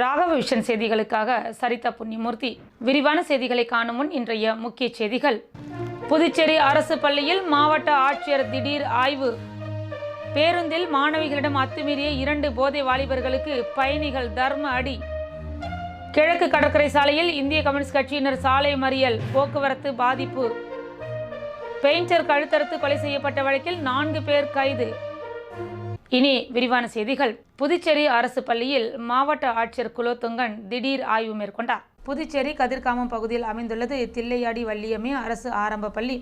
Raghava vision செய்திகளுக்காக சரிதா புண்ணியமூர்த்தி. விரிவான செய்திகளை காணும் முன் இன்றைய முக்கிய செய்திகள். புதுச்சேரி அரசு பள்ளியில் மாவட்ட ஆட்சியர் திடீர் ஆய்வு. பேருந்தில் மாணவிகளிடம் அத்துமீறிய இரண்டு போதை வாலிபர்களுக்கு பயணிகள் தர்ம அடி. கிழக்கு கடற்கரை சாலையில் இந்திய கம்யூனிஸ்ட் கட்சியினர் சாலை மறியல் போக்குவரத்து பாதிப்பு. பெயிண்டர் கழுத்தறுத்து கொலை செய்யப்பட்ட வழக்கில் நான்கு பேர் கைது. இனி விரிவான செய்திகள். புதுச்சேரி அரசு பள்ளியில் மாவட்ட ஆட்சியர் குலோத்துங்கன் திடீர் ஆய்வு மேற்கொண்டார். புதுச்சேரி கதிர்காமம் பகுதியில் அமைந்துள்ளது தில்லையாடி வள்ளியம்மே அரசு ஆரம்ப பள்ளி.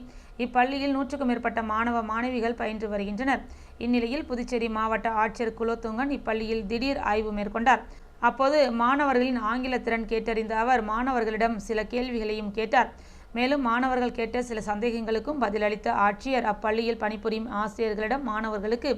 இப்பள்ளியில் நூற்றுக்கும் மேற்பட்ட மாணவ மாணவிகள் பயின்று வருகின்றனர். இந்நிலையில் புதுச்சேரி மாவட்ட ஆட்சியர் குலோத்துங்கன் இப்பள்ளியில் திடீர் ஆய்வு மேற்கொண்டார். அப்போது மாணவர்களின் ஆங்கில திறன் கேட்டறிந்த அவர் மாணவர்களிடம் சில கேள்விகளையும் கேட்டார். மேலும் மாணவர்கள் கேட்ட சில சந்தேகங்களுக்கும் பதிலளித்த ஆட்சியர் அப்பள்ளியில் பணிபுரியும் ஆசிரியர்களிடம் மாணவர்களுக்கு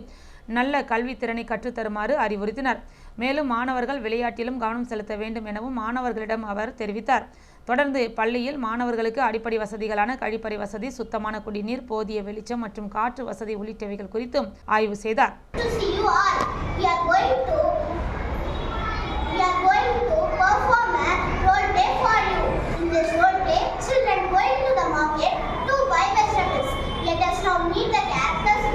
நல்ல கல்வித்திறனை கற்றுத்தருமாறு அறிவுறுத்தினார். மேலும் மாணவர்கள் விளையாட்டிலும் கவனம் செலுத்த வேண்டும் எனவும் மாணவர்களிடம் அவர் தெரிவித்தார். தொடர்ந்து பள்ளியில் மாணவர்களுக்கு அடிப்படை வசதிகளான கழிப்பறை வசதி சுத்தமான குடிநீர் போதிய வெளிச்சம் மற்றும் காற்று வசதி உள்ளிட்டவைகள் குறித்தும் ஆய்வு செய்தார். Let us now meet the characters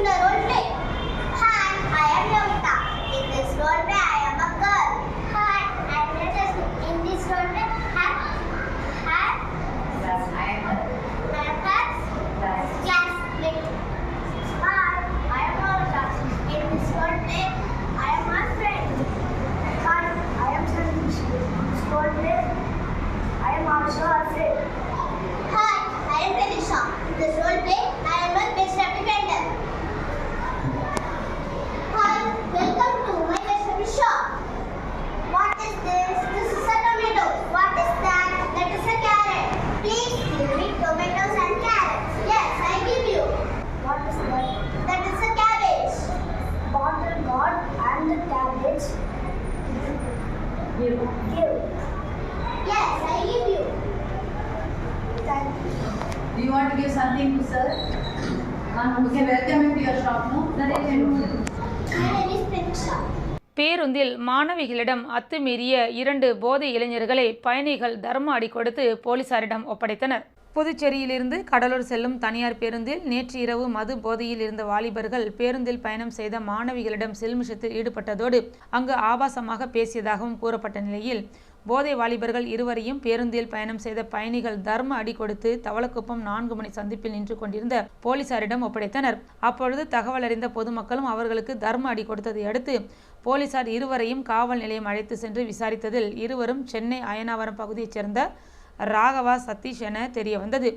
பேருந்தில் மாணவிகளிடம் அத்துமீறிய இரண்டு போதை இளைஞர்களை பயணிகள் தர்ம அடி கொடுத்து போலீசாரிடம் ஒப்படைத்தனர். புதுச்சேரியிலிருந்து கடலூர் செல்லும் தனியார் பேருந்தில் நேற்று இரவு மது போதையில் இருந்த வாலிபர்கள் பேருந்தில் பயணம் செய்த மாணவிகளிடம் சில்மிஷத்தில் ஈடுபட்டதோடு அங்கு ஆபாசமாக பேசியதாகவும் கூறப்பட்ட நிலையில் போதை வாலிபர்கள் இருவரையும் பேருந்தில் பயணம் செய்த பயணிகள் தர்ம அடி கொடுத்து தவளக்குப்பம் நான்கு மணி சந்திப்பில் நின்று கொண்டிருந்த போலீசாரிடம் ஒப்படைத்தனர். அப்பொழுது தகவல் அறிந்த பொதுமக்களும் அவர்களுக்கு தர்ம அடி கொடுத்ததை அடுத்து போலீசார் இருவரையும் காவல் நிலையம் அழைத்து சென்று விசாரித்ததில் இருவரும் சென்னை அயனாவரம் பகுதியைச் சேர்ந்த ராகவா சதீஷ் என தெரிய வந்தது.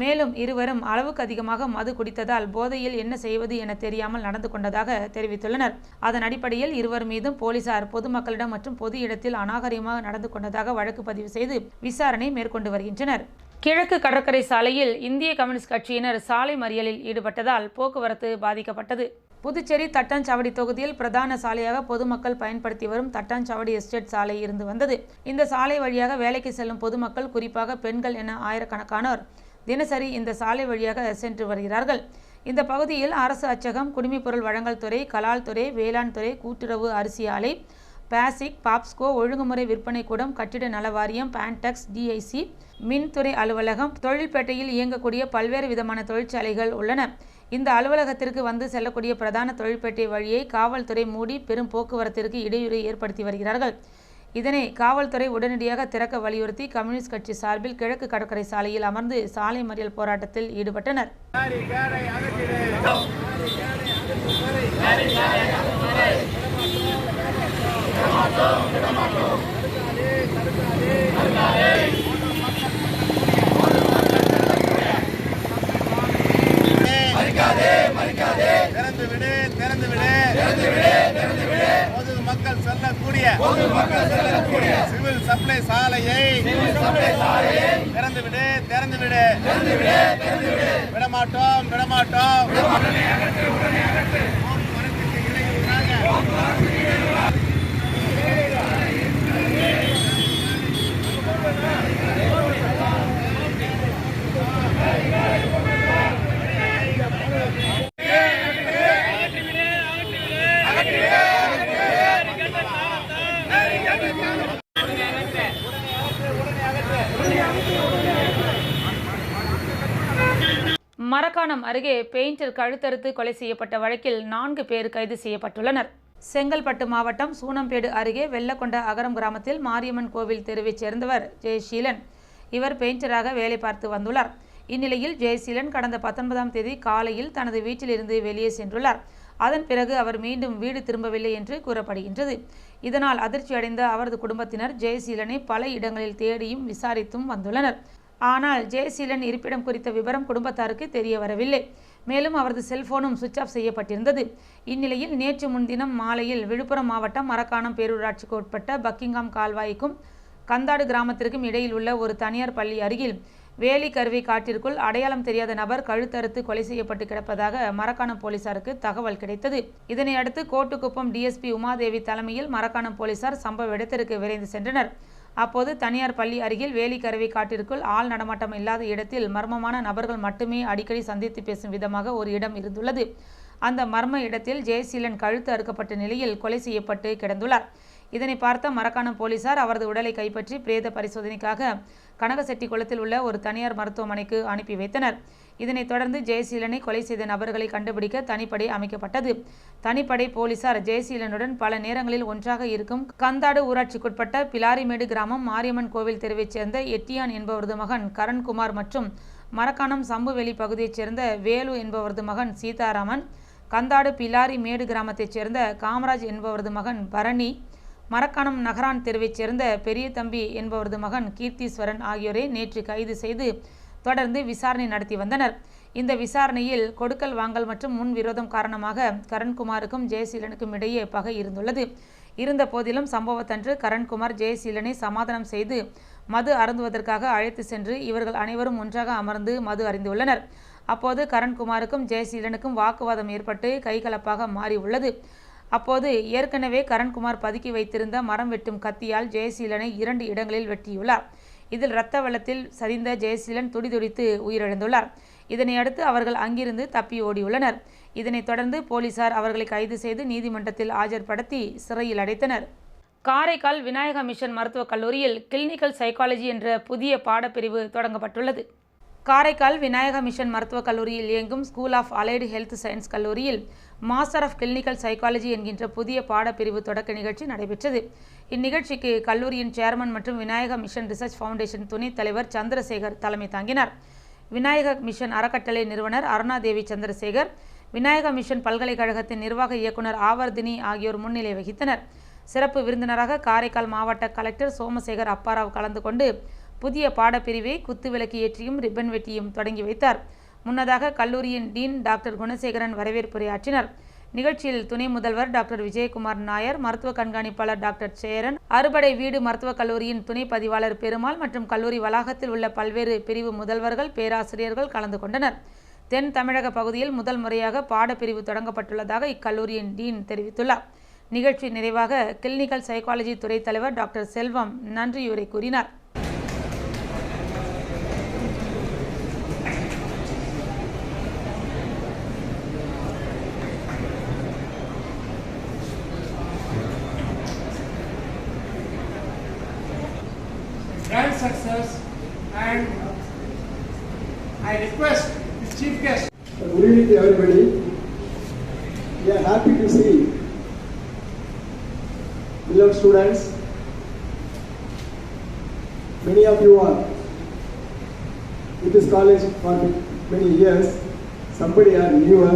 மேலும் இருவரும் அளவுக்கு அதிகமாக மது குடித்ததால் போதையில் என்ன செய்வது என தெரியாமல் நடந்து கொண்டதாக தெரிவித்துள்ளனர். அதன் அடிப்படையில் இருவர் மீதும் போலீசார் பொதுமக்களிடம் மற்றும் பொது இடத்தில் அநாகரிகமாக நடந்து கொண்டதாக வழக்கு பதிவு செய்து விசாரணை மேற்கொண்டு வருகின்றனர். கிழக்கு கடற்கரை சாலையில் இந்திய கம்யூனிஸ்ட் கட்சியினர் சாலை மறியலில் ஈடுபட்டதால் போக்குவரத்து பாதிக்கப்பட்டது. புதுச்சேரி தட்டாஞ்சாவடி தொகுதியில் பிரதான சாலையாக பொதுமக்கள் பயன்படுத்தி வரும் தட்டாஞ்சாவடி எஸ்டேட் சாலை இருந்து வந்தது. இந்த சாலை வழியாக வேலைக்கு செல்லும் பொதுமக்கள் குறிப்பாக பெண்கள் என ஆயிரக்கணக்கானோர் தினசரி இந்த சாலை வழியாக சென்று வருகிறார்கள். இந்த பகுதியில் அரசு அச்சகம் குடிமைப்பொருள் வழங்கல் துறை கலால் துறை வேளாண் துறை கூட்டுறவு அரிசி ஆலை பாசிக் பாப்ஸ்கோ ஒழுங்குமுறை விற்பனை கூடம் கட்டிட நல வாரியம் பேன்டெக்ஸ் டிஐசி மின்துறை அலுவலகம் தொழில்பேட்டையில் இயங்கக்கூடிய பல்வேறு விதமான தொழிற்சாலைகள் உள்ளன. இந்த அலுவலகத்திற்கு வந்து செல்லக்கூடிய பிரதான தொழில்பேட்டை வழியை காவல்துறை மூடி பெரும் போக்குவரத்திற்கு இடையூறு ஏற்படுத்தி வருகிறார்கள். இதனை காவல்துறை உடனடியாக திறக்க வலியுறுத்தி கம்யூனிஸ்ட் கட்சி சார்பில் கிழக்கு கடற்கரை சாலையில் அமர்ந்து சாலை மறியல் போராட்டத்தில் ஈடுபட்டனர். திறந்து விடு திறந்து விடு திறந்து விடு திறந்து விடு பொது மக்கள் செல்லக்கூடிய பொது மக்கள் செல்லக்கூடிய சிவில் சப்ளை சாலையை சிவில் சப்ளை சாலையை திறந்து விடு திறந்து விடு திறந்து விடு திறந்து விடு விடமாட்டோம் விடமாட்டோம் போக்குவரத்துக்கு அருகே பெயிண்டர் கழுத்தறுத்து கொலை செய்யப்பட்ட வழக்கில் நான்கு பேர் கைது செய்யப்பட்டுள்ளனர். செங்கல்பட்டு மாவட்டம் சூனம்பேடு அருகே வெள்ளக்கொண்ட அகரம் கிராமத்தில் மாரியம்மன் கோவில் தெருவைச் சேர்ந்தவர் ஜெயசீலன். இவர் பெயிண்டராக வேலை பார்த்து வந்துள்ளார். இந்நிலையில் ஜெயசீலன் கடந்த பத்தொன்பதாம் தேதி காலையில் தனது வீட்டிலிருந்து வெளியே சென்றுள்ளார். அதன் பிறகு அவர் மீண்டும் வீடு திரும்பவில்லை என்று கூறப்படுகின்றது. இதனால் அதிர்ச்சியடைந்த அவரது குடும்பத்தினர் ஜெயசீலனை பல இடங்களில் தேடியும் விசாரித்தும் வந்துள்ளனர். ஆனால் ஜெயசீலன் இருப்பிடம் குறித்த விவரம் குடும்பத்தாருக்கு தெரிய வரவில்லை. மேலும் அவரது செல்போனும் சுவிட்ச் ஆஃப் செய்யப்பட்டிருந்தது. இந்நிலையில் நேற்று முன்தினம் மாலையில் விழுப்புரம் மாவட்டம் மரக்காணம் பேரூராட்சிக்கு உட்பட்ட பக்கிங்காம் கால்வாய்க்கும் கந்தாடு கிராமத்திற்கும் இடையில் உள்ள ஒரு தனியார் பள்ளி அருகில் வேலி கருவி காட்டிற்குள் அடையாளம் தெரியாத நபர் கழுத்தறுத்து கொலை செய்யப்பட்டு கிடப்பதாக மரக்காணம் போலீசாருக்கு தகவல் கிடைத்தது. இதனையடுத்து கோட்டுக்குப்பம் டிஎஸ்பி உமாதேவி தலைமையில் மரக்காணம் போலீசார் சம்பவ இடத்திற்கு விரைந்து சென்றனர். அப்போது தனியார் பள்ளி அருகில் வேலி காட்டிற்குள் ஆள் நடமாட்டம் இல்லாத இடத்தில் மர்மமான நபர்கள் மட்டுமே அடிக்கடி சந்தித்து பேசும் விதமாக ஒரு இடம் இருந்துள்ளது. அந்த மர்ம இடத்தில் ஜெயசீலன் கழுத்து அறுக்கப்பட்ட நிலையில் கொலை செய்யப்பட்டு கிடந்துள்ளார். இதனை பார்த்த மரக்காணம் போலீசார் அவரது உடலை கைப்பற்றி பிரேத பரிசோதனைக்காக கனகசெட்டி குளத்தில் உள்ள ஒரு தனியார் மருத்துவமனைக்கு அனுப்பி வைத்தனர். இதனைத் தொடர்ந்து ஜெயசீலனை கொலை செய்த நபர்களை கண்டுபிடிக்க தனிப்படை அமைக்கப்பட்டது. தனிப்படை போலீசார் ஜெயசீலனுடன் பல நேரங்களில் ஒன்றாக இருக்கும் கந்தாடு ஊராட்சிக்குட்பட்ட பிலாரிமேடு கிராமம் மாரியம்மன் கோவில் தெருவைச் சேர்ந்த எட்டியான் என்பவரது மகன் கரண்குமார் மற்றும் மரக்காணம் சம்புவெளி பகுதியைச் சேர்ந்த வேலு என்பவரது மகன் சீதாராமன் கந்தாடு பிலாரி மேடு கிராமத்தைச் சேர்ந்த காமராஜ் என்பவரது மகன் பரணி மரக்காணம் நகரான் தெருவைச் சேர்ந்த பெரிய தம்பி என்பவரது மகன் கீர்த்தீஸ்வரன் ஆகியோரை நேற்று கைது செய்து தொடர்ந்து விசாரணை நடத்தி வந்தனர். இந்த விசாரணையில் கொடுக்கல் வாங்கல் மற்றும் முன் விரோதம் காரணமாக கரண்குமாருக்கும் ஜெயசீலனுக்கும் இடையே பகை இருந்துள்ளது. இருந்த போதிலும் சம்பவத்தன்று கரண்குமார் ஜெயசீலனை சமாதானம் செய்து மது அருந்துவதற்காக அழைத்து சென்று இவர்கள் அனைவரும் ஒன்றாக அமர்ந்து மது அறிந்துள்ளனர் அப்போது கரண்குமாருக்கும் ஜெயசீலனுக்கும் வாக்குவாதம் ஏற்பட்டு கைகலப்பாக மாறியுள்ளது. அப்போது ஏற்கனவே கரண்குமார் பதுக்கி வைத்திருந்த மரம் வெட்டும் கத்தியால் ஜெயசீலனை இரண்டு இடங்களில் வெட்டியுள்ளார். இதில் இரத்த வெள்ளத்தில் சரிந்த ஜெயசீலன் துடிதுடித்து உயிரிழந்துள்ளார். இதனையடுத்து அவர்கள் அங்கிருந்து தப்பி ஓடியுள்ளனர். இதனைத் தொடர்ந்து போலீசார் அவர்களை கைது செய்து நீதிமன்றத்தில் ஆஜர்படுத்தி சிறையில் அடைத்தனர். காரைக்கால் விநாயக மிஷன் மருத்துவக் கல்லூரியில் கிளினிக்கல் சைக்காலஜி என்ற புதிய பாடப்பிரிவு தொடங்கப்பட்டுள்ளது. காரைக்கால் விநாயக மிஷன் மருத்துவக் கல்லூரியில் இயங்கும் school of allied health science கல்லூரியில் மாஸ்டர் ஆஃப் கிளினிக்கல் சைக்காலஜி என்கின்ற புதிய பாடப்பிரிவு தொடக்க நிகழ்ச்சி நடைபெற்றது. இந்நிகழ்ச்சிக்கு கல்லூரியின் சேர்மன் மற்றும் விநாயக மிஷன் ரிசர்ச் ஃபவுண்டேஷன் துணைத் தலைவர் சந்திரசேகர் தலைமை தாங்கினார். விநாயக மிஷன் அறக்கட்டளை நிறுவனர் அருணாதேவி சந்திரசேகர் விநாயக மிஷன் பல்கலைக்கழகத்தின் நிர்வாக இயக்குனர் ஆவர்தினி ஆகியோர் முன்னிலை வகித்தனர். சிறப்பு விருந்தினராக காரைக்கால் மாவட்ட கலெக்டர் சோமசேகர் அப்பாராவ் கலந்து கொண்டு புதிய பாடப்பிரிவை குத்துவிளக்கு ஏற்றியும் ரிப்பன் வெட்டியும் தொடங்கி வைத்தார். முன்னதாக கல்லூரியின் டீன் டாக்டர் குணசேகரன் வரவேற்புரையாற்றினார் நிகழ்ச்சியில் துணை முதல்வர் டாக்டர் விஜயகுமார் நாயர் மருத்துவ கண்காணிப்பாளர் டாக்டர் சேரன் அறுபடை வீடு மருத்துவக் கல்லூரியின் துணை பதிவாளர் பெருமாள் மற்றும் கல்லூரி வளாகத்தில் உள்ள பல்வேறு பிரிவு முதல்வர்கள் பேராசிரியர்கள் கலந்து கொண்டனர். தென் தமிழக பகுதியில் முதல் முறையாக பாடப்பிரிவு தொடங்கப்பட்டுள்ளதாக இக்கல்லூரியின் டீன் தெரிவித்துள்ளார். நிகழ்ச்சி நிறைவாக கிளினிக்கல் சைக்காலஜி துறை தலைவர் டாக்டர் செல்வம் நன்றியுரை கூறினார். And I request the chief guest Good evening everybody. We are happy to see beloved students. Many of you are with this college for many years. Somebody are newer.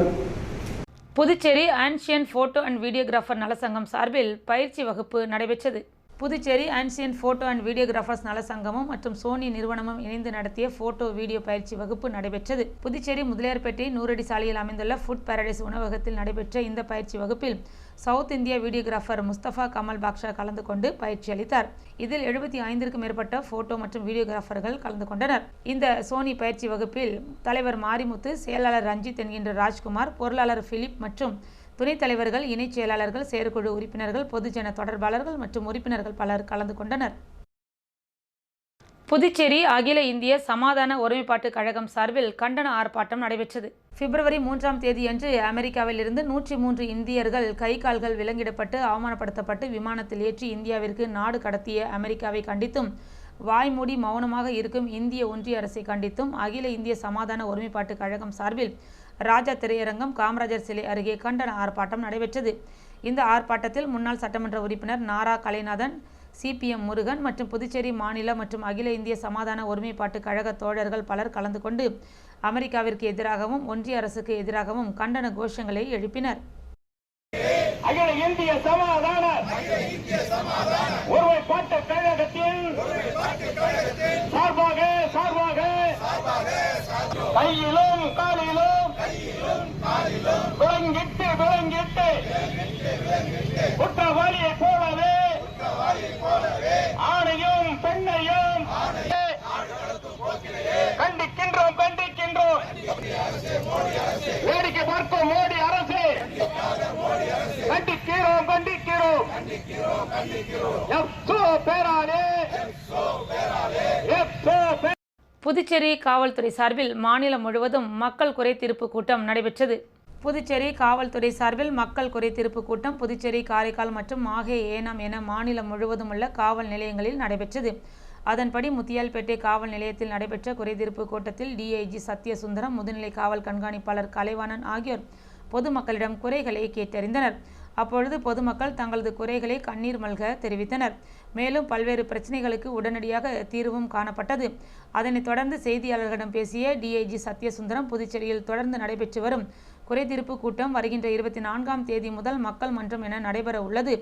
Puducherry ancient photo and videographer நலசங்கம் சார்பில் பயிற்சி வகுப்பு நடைபெற்றது Puducherry ancient photo and videographers நலசங்கமும் மற்றும் Sony நிறுவனமும் இணைந்து நடத்திய photo video பயிற்சி வகுப்பு நடைபெற்றது. புதுச்சேரி முதலியார்பேட்டை நூறடி சாலையில் அமைந்துள்ள ஃபுட் பாரடைஸ் உணவகத்தில் நடைபெற்ற இந்த பயிற்சி வகுப்பில் சவுத் இந்திய வீடியோகிராஃபர் முஸ்தபா கமல் பாக்ஷா கலந்து கொண்டு பயிற்சி அளித்தார். இதில் எழுபத்தி ஐந்திற்கும் மேற்பட்ட போட்டோ மற்றும் வீடியோகிராஃபர்கள் கலந்து கொண்டனர். இந்த சோனி பயிற்சி வகுப்பில் தலைவர் மாரிமுத்து செயலாளர் ரஞ்சித் என்கின்ற ராஜ்குமார் பொருளாளர் பிலிப் மற்றும் துணைத் தலைவர்கள் இணைச் செயலாளர்கள் செயற்குழு உறுப்பினர்கள் பொதுஜன தொடர்பாளர்கள் மற்றும் உறுப்பினர்கள் பலர் கலந்து கொண்டனர். புதுச்சேரி அகில இந்திய சமாதான ஒருமைப்பாட்டு கழகம் சார்பில் கண்டன ஆர்ப்பாட்டம் நடைபெற்றது. பிப்ரவரி மூன்றாம் தேதியன்று அமெரிக்காவில் இருந்து நூற்றி மூன்று இந்தியர்கள் கை கால்கள் விலங்கிடப்பட்டு அவமானப்படுத்தப்பட்டு விமானத்தில் ஏற்றி இந்தியாவிற்கு நாடு கடத்திய அமெரிக்காவை கண்டித்தும் வாய்மூடி மௌனமாக இருக்கும் இந்திய ஒன்றிய அரசை கண்டித்தும் அகில இந்திய சமாதான ஒருமைப்பாட்டு கழகம் சார்பில் ராஜா திரையரங்கம் காமராஜர் சிலை அருகே கண்டன ஆர்ப்பாட்டம் நடைபெற்றது. இந்த ஆர்ப்பாட்டத்தில் முன்னாள் சட்டமன்ற உறுப்பினர் நாரா கலைநாதன் சிபிஎம் முருகன் மற்றும் புதுச்சேரி மாநில மற்றும் அகில இந்திய சமாதான ஒருமைப்பாட்டு கழக தோழர்கள் பலர் கலந்து கொண்டு அமெரிக்காவிற்கு எதிராகவும் ஒன்றிய அரசுக்கு எதிராகவும் கண்டன கோஷங்களை எழுப்பினர். அகில இந்திய சமாதான ஒருமைப்பாட்டு கழகத்தின் சார்பாக சார்பாக கையிலோ புதுச்சேரி காவல்துறை சார்பில் மாநிலம் முழுவதும் மக்கள் குறை தீர்ப்பு கூட்டம் நடைபெற்றது. புதுச்சேரி காவல்துறை சார்பில் மக்கள் குறை தீர்ப்பு கூட்டம் புதுச்சேரி காரைக்கால் மற்றும் மாஹே ஏனாம் என மாநிலம் முழுவதும் உள்ள காவல் நிலையங்களில் நடைபெற்றது. அதன்படி முத்தியால்பேட்டை காவல் நிலையத்தில் நடைபெற்ற குறைதீர்ப்பு கூட்டத்தில் டிஐஜி சத்யசுந்தரம் முதுநிலை காவல் கண்காணிப்பாளர் கலைவாணன் ஆகியோர் பொதுமக்களிடம் குறைகளை கேட்டறிந்தனர். அப்பொழுது பொதுமக்கள் தங்களது குறைகளை கண்ணீர் மல்க தெரிவித்தனர். மேலும் பல்வேறு பிரச்சனைகளுக்கு உடனடியாக தீர்வும் காணப்பட்டது. அதனைத் தொடர்ந்து செய்தியாளர்களிடம் பேசிய டிஐஜி சத்யசுந்தரம் புதுச்சேரியில் தொடர்ந்து நடைபெற்று வரும் குறைதீர்ப்பு கூட்டம் வருகின்ற இருபத்தி நான்காம் தேதி முதல் மக்கள் மன்றம் என நடைபெற உள்ளது.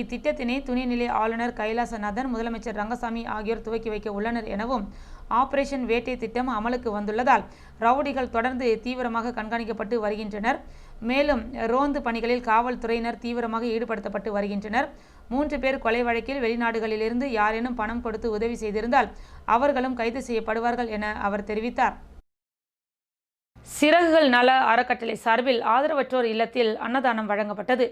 இத்திட்டத்தினை துணைநிலை ஆளுநர் கைலாசநாதன் முதலமைச்சர் ரங்கசாமி ஆகியோர் துவக்கி வைக்க உள்ளனர் எனவும் ஆபரேஷன் வேட்டை திட்டம் அமலுக்கு வந்துள்ளதால் ரவுடிகள் தொடர்ந்து தீவிரமாக கண்காணிக்கப்பட்டு வருகின்றனர். மேலும் ரோந்து பணிகளில் காவல்துறையினர் தீவிரமாக ஈடுபடுத்தப்பட்டு வருகின்றனர். மூன்று பேர் கொலை வழக்கில் வெளிநாடுகளிலிருந்து யாரேனும் பணம் கொடுத்து உதவி செய்திருந்தால் அவர்களும் கைது செய்யப்படுவார்கள் என அவர் தெரிவித்தார். சிறகுகள் நல அறக்கட்டளை சார்பில் ஆதரவற்றோர் இல்லத்தில் அன்னதானம் வழங்கப்பட்டது.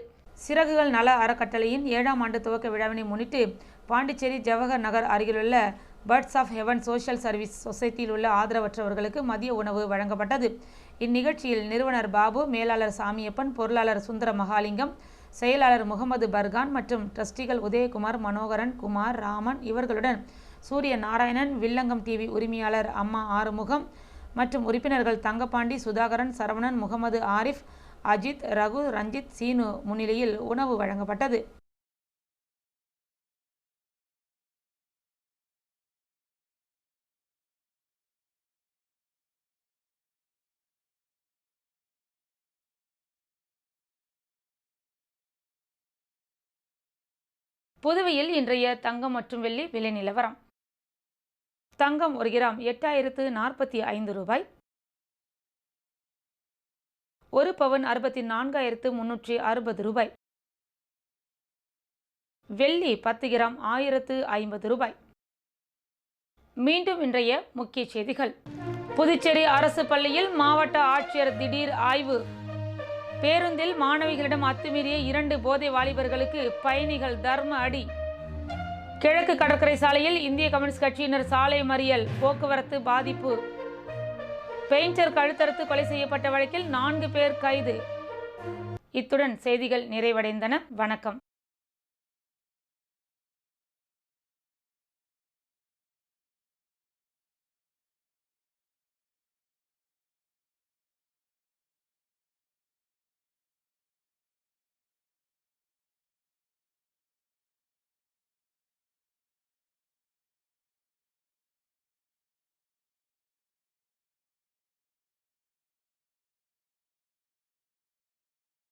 சிறகுகள் நல அறக்கட்டளையின் ஏழாம் ஆண்டு துவக்க விழாவினை முன்னிட்டு பாண்டிச்சேரி ஜவஹர் நகர் அருகிலுள்ள birds of heaven social service சொசைட்டியில் உள்ள ஆதரவற்றவர்களுக்கு மதிய உணவு வழங்கப்பட்டது. இந்நிகழ்ச்சியில் நிறுவனர் பாபு மேலாளர் சாமியப்பன் பொருளாளர் சுந்தர மகாலிங்கம் செயலாளர் முகமது பர்கான் மற்றும் ட்ரஸ்டிகள் உதயகுமார் மனோகரன் குமார் ராமன் இவர்களுடன் சூரிய நாராயணன் வில்லங்கம் டிவி உரிமையாளர் அம்மா ஆறுமுகம் மற்றும் உறுப்பினர்கள் தங்கப்பாண்டி சுதாகரன் சரவணன் முகமது ஆரிஃப் அஜித் ரகு ரஞ்சித் சீனு முன்னிலையில் உணவு வழங்கப்பட்டது. புதுவையில் இன்றைய தங்கம் மற்றும் வெள்ளி விலை நிலவரம். தங்கம் ஒரு கிராம் எட்டாயிரத்து நாற்பத்தி ஐந்து ரூபாய். ஒரு பவன் அறுபத்தி நான்காயிரத்து முன்னூற்றி அறுபது ரூபாய். வெள்ளி பத்து கிராம் ஆயிரத்து ஐம்பது ரூபாய். மீண்டும் இன்றைய முக்கிய செய்திகள். புதுச்சேரி அரசு பள்ளியில் மாவட்ட ஆட்சியர் திடீர் ஆய்வு. பேருந்தில் மாணவிகளிடம் அத்துமீறிய இரண்டு போதை வாலிபர்களுக்கு பயணிகள் தர்ம அடி. கிழக்கு கடற்கரை சாலையில் இந்திய கம்யூனிஸ்ட் கட்சியினர் சாலை மறியல் போக்குவரத்து பாதிப்பு. பெயிண்டர் கழுத்தறுத்து கொலை செய்யப்பட்ட வழக்கில் நான்கு பேர் கைது. இத்துடன் செய்திகள் நிறைவடைந்தன. வணக்கம்.